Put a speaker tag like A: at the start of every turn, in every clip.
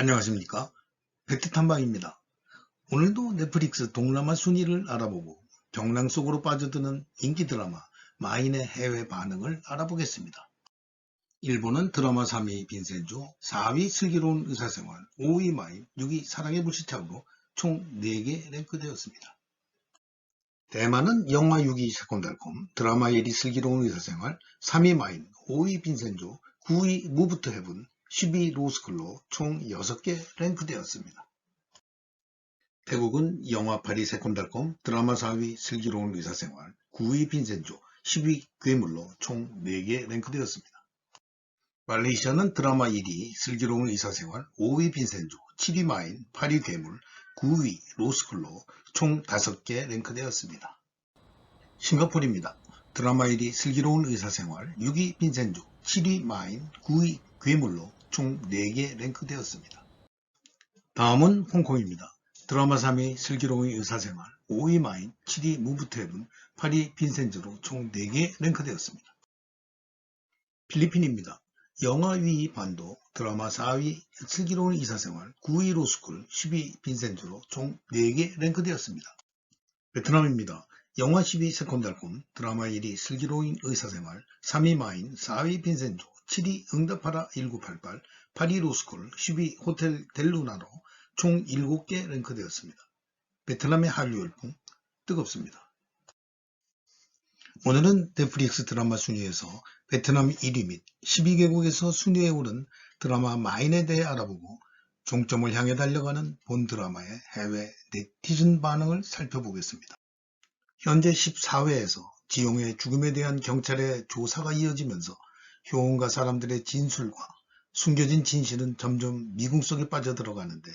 A: 안녕하십니까 백트탐방입니다. 오늘도 넷플릭스 동남아 순위를 알아보고 경랑 속으로 빠져드는 인기 드라마 마인의 해외 반응을 알아보겠습니다. 일본은 드라마 3위 빈센조, 4위 슬기로운 의사생활, 5위 마인, 6위 사랑의 불시착으로 총 4개 랭크되었습니다. 대만은 영화 6위 새콤달콤, 드라마 1위 슬기로운 의사생활, 3위 마인, 5위 빈센조, 9위 무브트 헤븐, 10위 로스쿨로 총 6개 랭크되었습니다. 태국은 영화 8위 새콤달콤, 드라마 4위 슬기로운 의사생활, 9위 빈센조, 10위 괴물로 총 4개 랭크되었습니다. 말레이시아는 드라마 1위 슬기로운 의사생활, 5위 빈센조, 7위 마인, 8위 괴물, 9위 로스쿨로 총 5개 랭크되었습니다. 싱가포르입니다. 드라마 1위 슬기로운 의사생활, 6위 빈센조, 7위 마인, 9위 괴물로 총 4개 랭크되었습니다. 다음은 홍콩입니다. 드라마 3위 슬기로운 의사생활, 5위 마인, 7위 무브트헤븐, 8위 빈센즈로 총 4개 랭크되었습니다. 필리핀입니다. 영화 위 반도, 드라마 4위 슬기로운 의사생활, 9위 로스쿨, 10위 빈센즈로 총 4개 랭크되었습니다. 베트남입니다. 영화 10위 새콤달콤, 드라마 1위 슬기로운 의사생활, 3위 마인, 4위 빈센조, 7위 응답하라 1988, 8위 로스쿨, 10위 호텔 델루나로 총 7개 랭크되었습니다. 베트남의 한류 열풍 뜨겁습니다. 오늘은 넷플릭스 드라마 순위에서 베트남 1위 및 12개국에서 순위에 오른 드라마 마인에 대해 알아보고 종점을 향해 달려가는 본 드라마의 해외 네티즌 반응을 살펴보겠습니다. 현재 14회에서 지용의 죽음에 대한 경찰의 조사가 이어지면서 효원과 사람들의 진술과 숨겨진 진실은 점점 미궁 속에 빠져들어가는데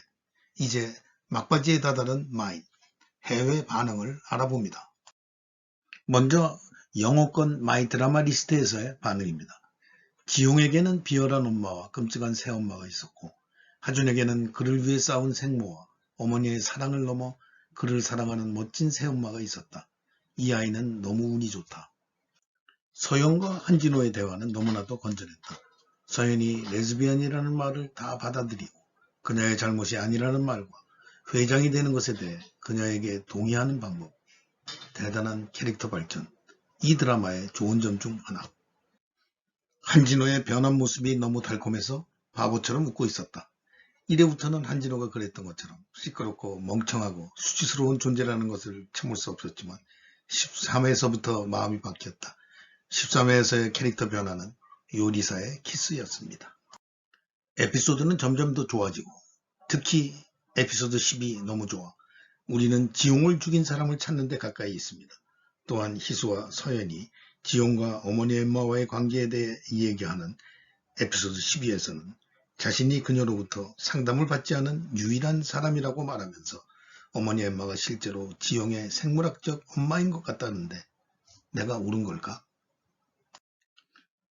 A: 이제 막바지에 다다른 마인, 해외 반응을 알아봅니다. 먼저 영어권 마이 드라마 리스트에서의 반응입니다. 지용에게는 비열한 엄마와 끔찍한 새엄마가 있었고 하준에게는 그를 위해 싸운 생모와 어머니의 사랑을 넘어 그를 사랑하는 멋진 새엄마가 있었다. 이 아이는 너무 운이 좋다. 서영과 한진호의 대화는 너무나도 건전했다. 서연이 레즈비언이라는 말을 다 받아들이고 그녀의 잘못이 아니라는 말과 회장이 되는 것에 대해 그녀에게 동의하는 방법. 대단한 캐릭터 발전. 이 드라마의 좋은 점 중 하나. 한진호의 변한 모습이 너무 달콤해서 바보처럼 웃고 있었다. 이래부터는 한진호가 그랬던 것처럼 시끄럽고 멍청하고 수치스러운 존재라는 것을 참을 수 없었지만 13회에서부터 마음이 바뀌었다. 13회에서의 캐릭터 변화는 요리사의 키스였습니다. 에피소드는 점점 더 좋아지고 특히 에피소드 10이 너무 좋아 우리는 지용을 죽인 사람을 찾는 데 가까이 있습니다. 또한 희수와 서연이 지용과 어머니 엠마와의 관계에 대해 이야기하는 에피소드 12에서는 자신이 그녀로부터 상담을 받지 않은 유일한 사람이라고 말하면서 어머니 엠마가 실제로 지용의 생물학적 엄마인 것 같다는데 내가 옳은 걸까?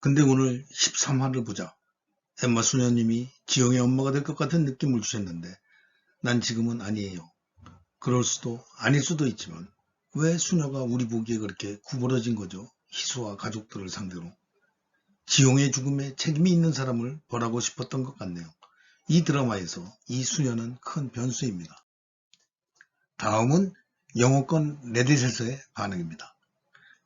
A: 근데 오늘 13화를 보자. 엠마 수녀님이 지영의 엄마가 될 것 같은 느낌을 주셨는데 난 지금은 아니에요. 그럴 수도 아닐 수도 있지만 왜 수녀가 우리 보기에 그렇게 구부러진 거죠? 희수와 가족들을 상대로. 지용의 죽음에 책임이 있는 사람을 벌하고 싶었던 것 같네요. 이 드라마에서 이 수녀는 큰 변수입니다. 다음은 영어권 레딧에서의 반응입니다.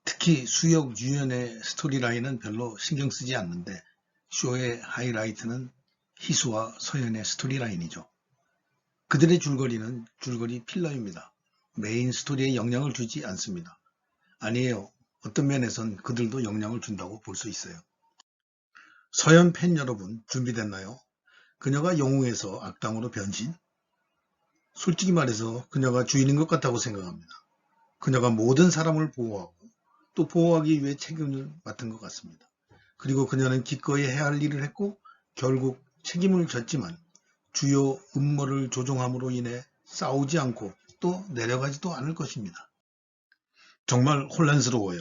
A: 특히 수역 유연의 스토리라인은 별로 신경 쓰지 않는데 쇼의 하이라이트는 희수와 서연의 스토리라인이죠. 그들의 줄거리는 줄거리 필러입니다. 메인 스토리에 영향을 주지 않습니다. 아니에요. 어떤 면에선 그들도 영향을 준다고 볼 수 있어요. 서연 팬 여러분 준비됐나요? 그녀가 영웅에서 악당으로 변신? 솔직히 말해서 그녀가 주인인 것 같다고 생각합니다. 그녀가 모든 사람을 보호하고 또 보호하기 위해 책임을 맡은 것 같습니다. 그리고 그녀는 기꺼이 해야 할 일을 했고 결국 책임을 졌지만 주요 음모를 조종함으로 인해 싸우지 않고 또 내려가지도 않을 것입니다. 정말 혼란스러워요.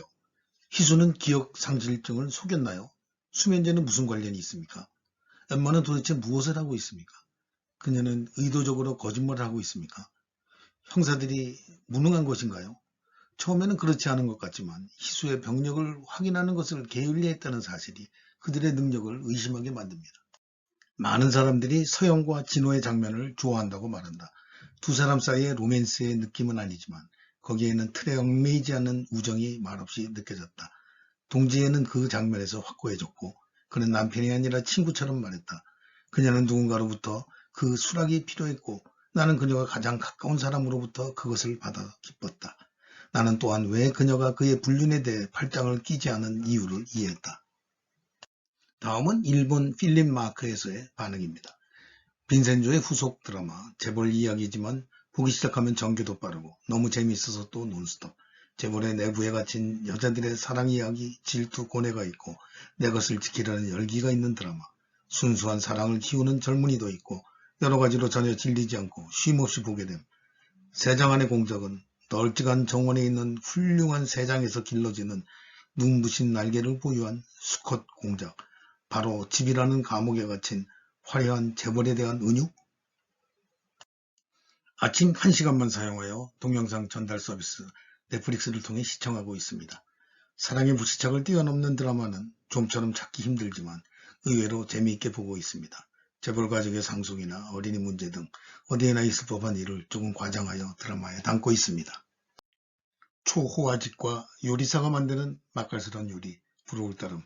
A: 희수는 기억 상실증을 속였나요? 수면제는 무슨 관련이 있습니까? 엠마는 도대체 무엇을 하고 있습니까? 그녀는 의도적으로 거짓말을 하고 있습니까? 형사들이 무능한 것인가요? 처음에는 그렇지 않은 것 같지만 희수의 병력을 확인하는 것을 게을리했다는 사실이 그들의 능력을 의심하게 만듭니다. 많은 사람들이 서영과 진호의 장면을 좋아한다고 말한다. 두 사람 사이의 로맨스의 느낌은 아니지만 거기에는 틀에 얽매이지 않는 우정이 말없이 느껴졌다. 동지에는 그 장면에서 확고해졌고 그는 남편이 아니라 친구처럼 말했다. 그녀는 누군가로부터 그 수락이 필요했고 나는 그녀가 가장 가까운 사람으로부터 그것을 받아 기뻤다. 나는 또한 왜 그녀가 그의 불륜에 대해 팔짱을 끼지 않은 이유를 이해했다. 다음은 일본 필립 마크에서의 반응입니다. 빈센조의 후속 드라마 재벌 이야기지만 보기 시작하면 전개도 빠르고 너무 재미있어서 또 논스톱 재벌의 내부에 갇힌 여자들의 사랑 이야기 질투 고뇌가 있고 내 것을 지키려는 열기가 있는 드라마 순수한 사랑을 키우는 젊은이도 있고 여러 가지로 전혀 질리지 않고 쉼없이 보게 됨 세 장 안의 공작은 널찍한 정원에 있는 훌륭한 세장에서 길러지는 눈부신 날개를 보유한 수컷 공작 바로 집이라는 감옥에 갇힌 화려한 재벌에 대한 은유? 아침 1시간만 사용하여 동영상 전달 서비스 넷플릭스를 통해 시청하고 있습니다. 사랑의 무시착을 뛰어넘는 드라마는 좀처럼 찾기 힘들지만 의외로 재미있게 보고 있습니다. 재벌 가족의 상속이나 어린이 문제 등 어디에나 있을 법한 일을 조금 과장하여 드라마에 담고 있습니다. 초호화집과 요리사가 만드는 맛깔스러운 요리, 부러울 따름.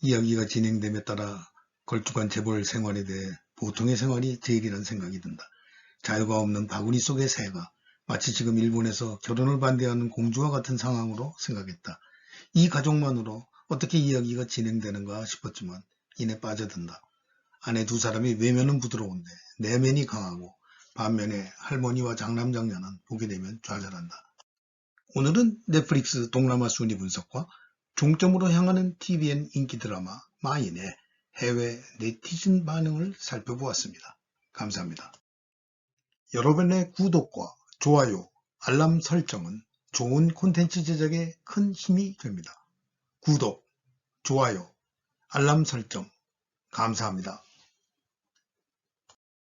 A: 이야기가 진행됨에 따라 걸쭉한 재벌 생활에 대해 보통의 생활이 제일이란 생각이 든다. 자유가 없는 바구니 속의 새가 마치 지금 일본에서 결혼을 반대하는 공주와 같은 상황으로 생각했다. 이 가족만으로 어떻게 이야기가 진행되는가 싶었지만 이내 빠져든다. 아내 두 사람이 외면은 부드러운데 내면이 강하고 반면에 할머니와 장남 장녀는 보게 되면 좌절한다. 오늘은 넷플릭스 동남아 순위 분석과 종점으로 향하는 TVN 인기 드라마 마인의 해외 네티즌 반응을 살펴보았습니다. 감사합니다. 여러분의 구독과 좋아요, 알람 설정은 좋은 콘텐츠 제작에 큰 힘이 됩니다. 구독, 좋아요, 알람 설정 감사합니다.